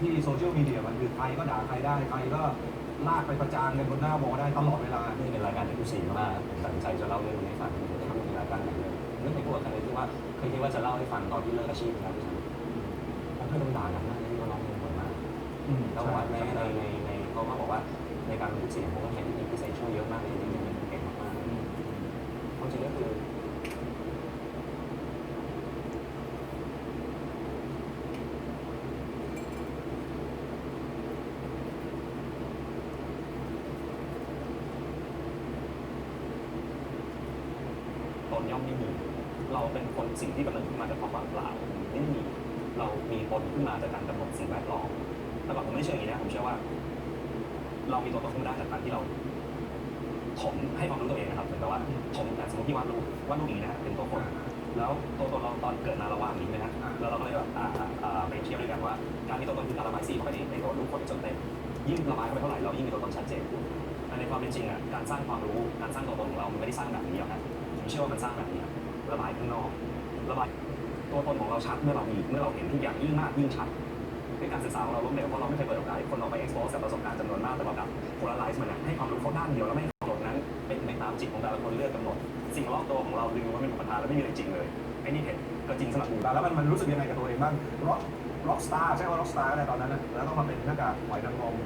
ที่โซเชียลมีเดียมันคือใครก็ด่าใครได้ใครก็ลากไปประจานกันบนหน้าวอลได้ตลอดเวลา นี่เป็นรายการที่ดูสีมากผมตัดสินใจจะเล่าเรื่องนี้ให้ฟังผมจะทำเป็นรายการไหนเลยไม่เคยพูดกับใครเลยที่ว่าเคยคิดว่าจะเล่าให้ฟังตอนที่เลิกอาชีพแล้วด้วยซ้ำผมเคยโดนด่าหนักมากเลยที่ว่าร้องเพลงบ่อยมากอืมแล้วบอกว่าในในในในเขามาบอกว่าในการบันทึกเสียงผมก็ใช้เทคนิคพิเศษช่วยเยอะมากเลยจริงๆเก่งมากๆความจริงก็คือ ต นย่อมไม่มีเราเป็นคนสิ่งที่กำลังขึ้นมาจากความเปล่าไม่มีเรามีตนขึ้นมาจากการกำหนดสิ่งแวดล้อมแต่ว่าผมไม่เชื่ออย่างนี้นะผมเชื่อว่า เรามีตัวตนขึ้นมาได้จากการที่เราถมให้ความรู้ตัวเองนะครับเหมือนกับว่าถมแต่สมมติที่วาดรูปวาดรูปนี้นะเป็นตัวคน แล้วตัวตนเราตอนเกิดมาเราวาดอย่างนี้เลยนะแล้วเราก็เลยแบบอ่าอ่าไปเทียบด้วยกันว่า การมีตัวตนคือการระบายสีเข้าไปในในตัวรูปคนจนเต็มยิ่งระบายเข้าไปเท่าไหร่เรายิ่งมีตัวตน ความเป็นจริงอะการสร้างความรู้การสร้างตัวตนของเรามันไม่ได้สร้างแบบนี้หรอกนะผมเชื่อว่ามันสร้างแบบนี้ระบายข้างนอกระบายตัวตนของเราชัดเมื่อเรามีเมื่อเราเห็นทุกอย่างยิ่งมากยิ่งชัดในการศึกษาของเราล้มเหลวเพราะเราไม่เคยเปิดโอกาสให้คนเราไป expose กับประสบการณ์จำนวนมากแต่เรากลับ polarize มันให้ความรู้เขาด้านเดียวแล้วไม่ให้กำหนดนั้นเป็นไปตามจิตของแต่ละคนเลือกกำหนด สิ่งรอบตัวของเราลืมว่าเป็นอุปทานและไม่มีอะไรจริงเลยไอ้นี่เห็นก็จริงสำหรับกูแล้วมันมันรู้สึกยังไงกับตัวเองบ้างร็อกร็อกสตาร์ใช่ว่าร็อกสตาร์ก็ได้ตอนนั้นนะแล้วต้องมาเป็นหน้ากากหอยนางรม